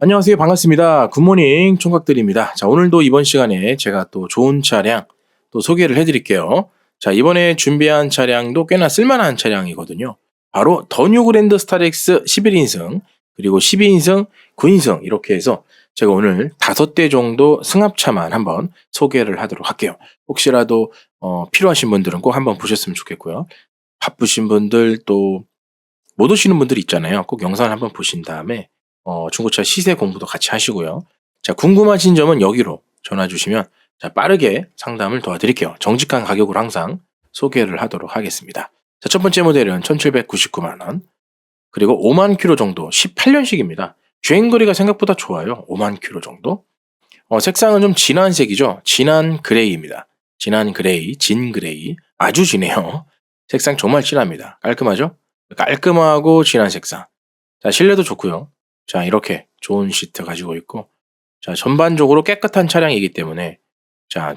안녕하세요. 반갑습니다. 굿모닝 총각들입니다. 자, 오늘도 이번 시간에 제가 또 좋은 차량 또 소개를 해드릴게요. 자, 이번에 준비한 차량도 꽤나 쓸만한 차량이거든요. 바로 더 뉴 그랜드 스타렉스 11인승, 그리고 12인승, 9인승 이렇게 해서 제가 오늘 다섯 대 정도 승합차만 한번 소개를 하도록 할게요. 혹시라도 어, 필요하신 분들은 꼭 한번 보셨으면 좋겠고요. 바쁘신 분들 또 못 오시는 분들 있잖아요. 꼭 영상을 한번 보신 다음에 어, 중고차 시세 공부도 같이 하시고요. 자, 궁금하신 점은 여기로 전화 주시면 자, 빠르게 상담을 도와드릴게요. 정직한 가격으로 항상 소개를 하도록 하겠습니다. 자, 첫 번째 모델은 1799만 원. 그리고 5만 킬로 정도 18년식입니다. 주행 거리가 생각보다 좋아요. 5만 킬로 정도. 어, 색상은 좀 진한 색이죠. 진한 그레이입니다. 진한 그레이, 진 그레이. 아주 진해요. 색상 정말 진합니다. 깔끔하죠? 깔끔하고 진한 색상. 자, 실내도 좋고요. 자, 이렇게 좋은 시트 가지고 있고, 자, 전반적으로 깨끗한 차량이기 때문에, 자,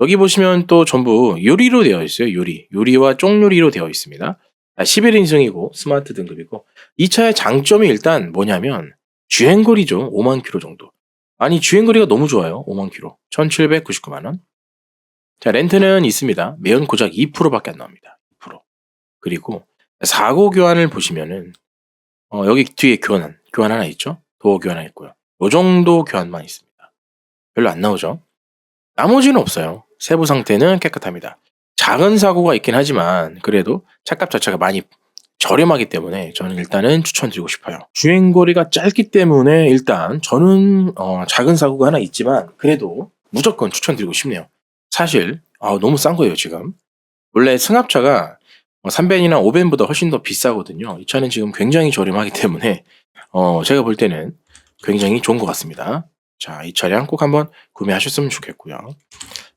여기 보시면 또 전부 유리로 되어 있어요. 유리. 유리와 쪽유리로 되어 있습니다. 11인승이고 스마트 등급이고 이 차의 장점이 일단 뭐냐면 주행거리죠. 5만 킬로 정도. 아니 주행거리가 너무 좋아요. 5만 킬로. 1799만 원. 자 렌트는 있습니다. 매연 고작 2%밖에 안 나옵니다. 2%. 그리고 사고 교환을 보시면은 어, 여기 뒤에 교환 교환 하나 있죠. 도어 교환 하나 있고요. 요 정도 교환만 있습니다. 별로 안 나오죠. 나머지는 없어요. 세부 상태는 깨끗합니다. 작은 사고가 있긴 하지만 그래도 차값 자체가 많이 저렴하기 때문에 저는 일단은 추천드리고 싶어요. 주행거리가 짧기 때문에 일단 저는 어, 작은 사고가 하나 있지만 그래도 무조건 추천드리고 싶네요. 사실 아, 너무 싼 거예요 지금. 원래 승합차가 3벤이나 5벤보다 훨씬 더 비싸거든요. 이 차는 지금 굉장히 저렴하기 때문에 어, 제가 볼 때는 굉장히 좋은 것 같습니다. 자, 이 차량 꼭 한번 구매하셨으면 좋겠고요.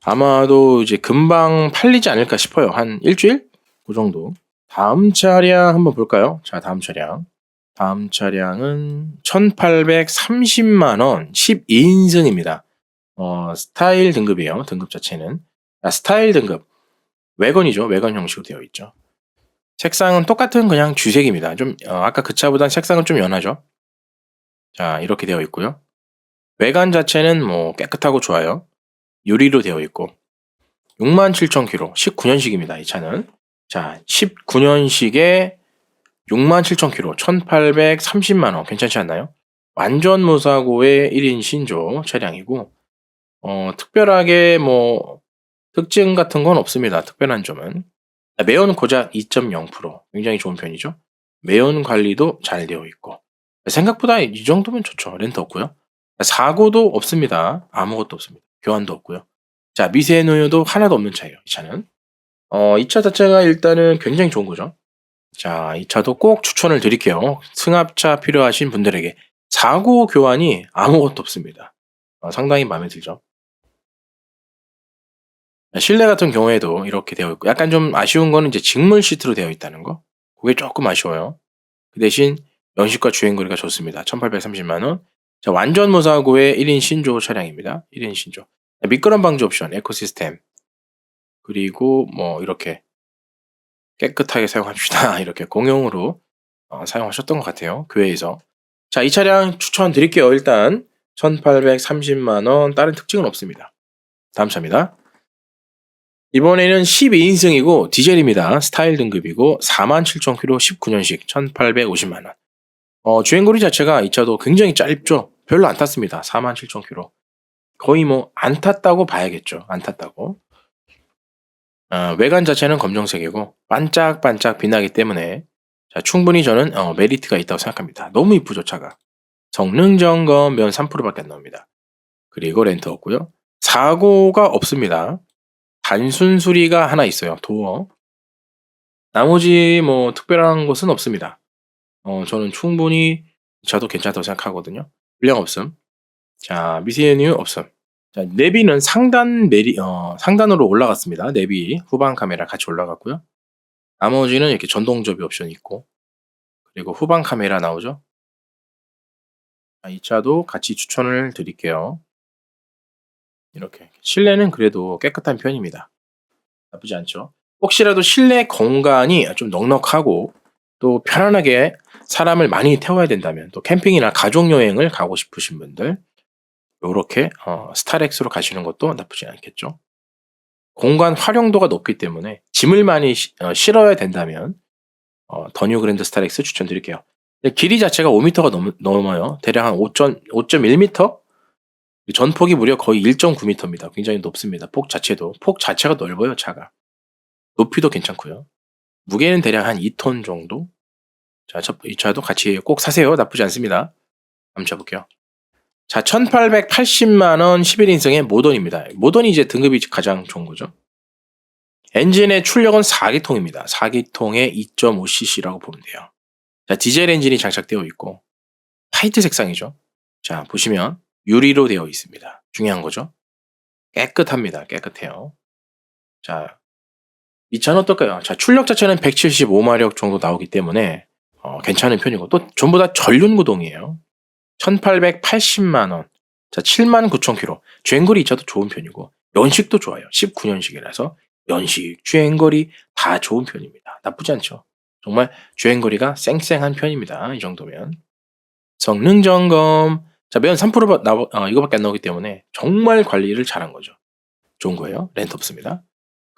아마도 이제 금방 팔리지 않을까 싶어요. 한 일주일? 그 정도. 다음 차량 한번 볼까요? 자, 다음 차량. 다음 차량은 1830만원 12인승입니다. 어, 스타일 등급이에요. 등급 자체는. 아, 스타일 등급. 외건이죠. 외건 형식으로 되어 있죠. 색상은 똑같은 그냥 주색입니다. 좀, 어, 아까 그 차보단 색상은 좀 연하죠. 자, 이렇게 되어 있고요. 외관 자체는 뭐 깨끗하고 좋아요. 유리로 되어 있고 67,000km 19년식입니다. 이 차는 자 19년식에 67,000km 1,830만 원 괜찮지 않나요? 완전 무사고의 1인 신조 차량이고 어, 특별하게 뭐 특징 같은 건 없습니다. 특별한 점은 매연 고작 2.0% 굉장히 좋은 편이죠. 매연 관리도 잘 되어 있고 생각보다 이 정도면 좋죠. 렌트 없고요. 사고도 없습니다. 아무것도 없습니다. 교환도 없고요. 자, 미세 노유도 하나도 없는 차예요. 이 차는. 어, 이 차 자체가 일단은 굉장히 좋은 거죠. 자, 이 차도 꼭 추천을 드릴게요. 승합차 필요하신 분들에게 사고 교환이 아무것도 없습니다. 어, 상당히 마음에 들죠. 실내 같은 경우에도 이렇게 되어 있고 약간 좀 아쉬운 거는 이제 직물 시트로 되어 있다는 거. 그게 조금 아쉬워요. 그 대신 연식과 주행거리가 좋습니다. 1830만 원. 자, 완전 무사고의 1인 신조 차량입니다. 1인 신조. 미끄럼 방지 옵션, 에코시스템. 그리고 뭐 이렇게 깨끗하게 사용합시다. 이렇게 공용으로 어, 사용하셨던 것 같아요. 교회에서. 자, 이 차량 추천드릴게요. 일단 1830만 원 다른 특징은 없습니다. 다음 차입니다. 이번에는 12인승이고 디젤입니다. 스타일 등급이고 47,000km 19년식 1,850만 원. 어, 주행거리 자체가 이 차도 굉장히 짧죠. 별로 안 탔습니다. 47,000km. 거의 뭐 안 탔다고 봐야겠죠. 안 탔다고. 어, 외관 자체는 검정색이고 반짝반짝 빛나기 때문에 자, 충분히 저는 어, 메리트가 있다고 생각합니다. 너무 이쁘죠 차가. 성능 점검 면 3%밖에 안 나옵니다. 그리고 렌트 없고요. 사고가 없습니다. 단순 수리가 하나 있어요. 도어. 나머지 뭐 특별한 것은 없습니다. 어, 저는 충분히 저도 괜찮다고 생각하거든요. 불량 없음. 자, 미세뉴 없음. 자, 내비는 상단 내리, 어, 상단으로 올라갔습니다. 내비 후방 카메라 같이 올라갔고요. 나머지는 이렇게 전동 접이 옵션이 있고, 그리고 후방 카메라 나오죠. 자, 이 차도 같이 추천을 드릴게요. 이렇게. 실내는 그래도 깨끗한 편입니다. 나쁘지 않죠. 혹시라도 실내 공간이 좀 넉넉하고 또 편안하게 사람을 많이 태워야 된다면 또 캠핑이나 가족 여행을 가고 싶으신 분들 요렇게 어, 스타렉스로 가시는 것도 나쁘지 않겠죠. 공간 활용도가 높기 때문에 짐을 많이 시- 어, 실어야 된다면 어, 더뉴 그랜드 스타렉스 추천드릴게요. 길이 자체가 5m가 넘, 넘어요. 대략 한 5.1m? 전폭이 무려 거의 1.9m입니다. 굉장히 높습니다. 폭 자체도. 폭 자체가 넓어요, 차가. 높이도 괜찮고요. 무게는 대략 한 2톤 정도. 자, 첫, 이 차도 같이 꼭 사세요. 나쁘지 않습니다. 한번 쳐볼게요. 자, 1880만원 11인승의 모던입니다. 모던이 이제 등급이 가장 좋은 거죠. 엔진의 출력은 4기통입니다. 4기통의 2.5cc라고 보면 돼요. 자, 디젤 엔진이 장착되어 있고, 화이트 색상이죠. 자, 보시면 유리로 되어 있습니다. 중요한 거죠. 깨끗합니다. 깨끗해요. 자, 이 차는 어떨까요? 자, 출력 자체는 175마력 정도 나오기 때문에 어, 괜찮은 편이고 또 전부 다 전륜 구동이에요. 1880만 원. 자, 7만 9천 킬로. 주행거리 이 차도 좋은 편이고 연식도 좋아요. 19년식이라서 연식, 주행거리 다 좋은 편입니다. 나쁘지 않죠. 정말 주행거리가 쌩쌩한 편입니다. 이 정도면. 성능 점검. 자, 매연 3% 나, 어, 이거밖에 안 나오기 때문에 정말 관리를 잘한 거죠. 좋은 거예요. 렌트 없습니다.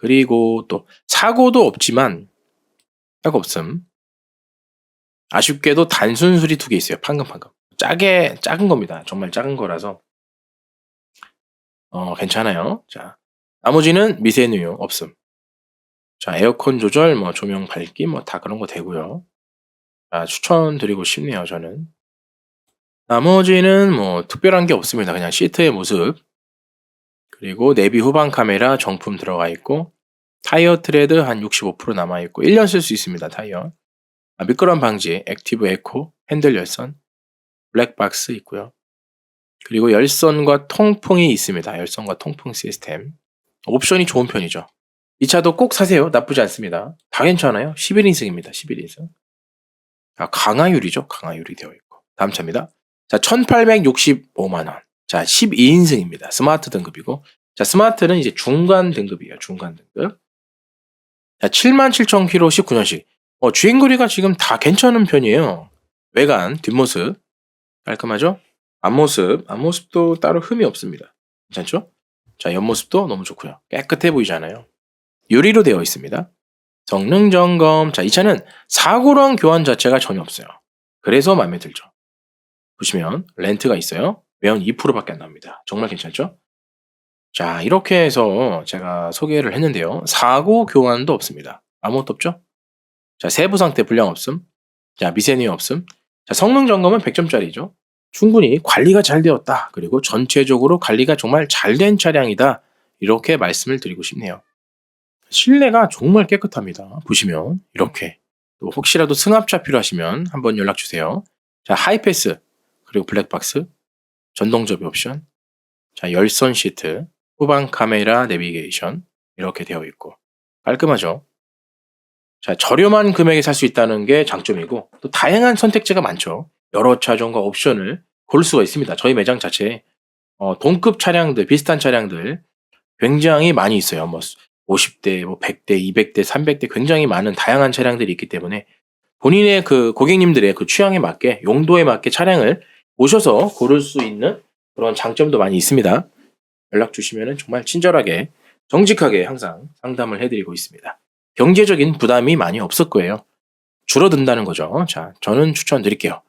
그리고 또 사고도 없지만 사고 없음. 아쉽게도 단순 수리 두개 있어요. 방금방금. 짜게 작은 겁니다. 정말 작은 거라서 어 괜찮아요. 자 나머지는 미세누유 없음. 자 에어컨 조절, 뭐 조명 밝기, 뭐 다 그런 거 되고요. 자 추천드리고 싶네요. 저는 나머지는 뭐 특별한 게 없습니다. 그냥 시트의 모습 그리고 내비 후방 카메라 정품 들어가 있고 타이어 트레드 한 65% 남아 있고 1년 쓸 수 있습니다. 타이어 아, 미끄럼 방지, 액티브 에코, 핸들 열선, 블랙박스 있고요. 그리고 열선과 통풍이 있습니다. 열선과 통풍 시스템. 옵션이 좋은 편이죠. 이 차도 꼭 사세요. 나쁘지 않습니다. 다 괜찮아요. 11인승입니다. 11인승. 아, 강화유리죠. 강화유리 되어 있고. 다음 차입니다. 자, 1865만원. 자, 12인승입니다. 스마트 등급이고. 자, 스마트는 이제 중간 등급이에요. 중간 등급. 자, 77,000km 19년식. 어, 주행거리가 지금 다 괜찮은 편이에요. 외관, 뒷모습. 깔끔하죠? 앞모습, 앞모습도 따로 흠이 없습니다. 괜찮죠? 자, 옆모습도 너무 좋고요. 깨끗해 보이잖아요. 유리로 되어 있습니다. 성능 점검. 자, 이 차는 사고랑 교환 자체가 전혀 없어요. 그래서 마음에 들죠. 보시면 렌트가 있어요. 매연 2%밖에 안 납니다. 정말 괜찮죠? 자, 이렇게 해서 제가 소개를 했는데요. 사고 교환도 없습니다. 아무것도 없죠? 자, 세부 상태 불량 없음. 자, 미세누이 없음. 자, 성능 점검은 100점짜리죠. 충분히 관리가 잘 되었다. 그리고 전체적으로 관리가 정말 잘 된 차량이다. 이렇게 말씀을 드리고 싶네요. 실내가 정말 깨끗합니다. 보시면 이렇게. 또 혹시라도 승합차 필요하시면 한번 연락 주세요. 자, 하이패스 그리고 블랙박스 전동 접이 옵션. 자, 열선 시트, 후방 카메라 내비게이션 이렇게 되어 있고 깔끔하죠. 자, 저렴한 금액에 살 수 있다는 게 장점이고 또 다양한 선택지가 많죠. 여러 차종과 옵션을 고를 수가 있습니다. 저희 매장 자체에 어, 동급 차량들, 비슷한 차량들 굉장히 많이 있어요. 뭐 50대, 뭐 100대, 200대, 300대 굉장히 많은 다양한 차량들이 있기 때문에 본인의 그 고객님들의 그 취향에 맞게 용도에 맞게 차량을 오셔서 고를 수 있는 그런 장점도 많이 있습니다. 연락 주시면 정말 친절하게 정직하게 항상 상담을 해드리고 있습니다. 경제적인 부담이 많이 없을 거예요. 줄어든다는 거죠. 자, 저는 추천드릴게요.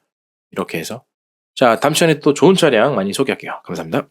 이렇게 해서. 자, 다음 시간에 또 좋은 차량 많이 소개할게요. 감사합니다.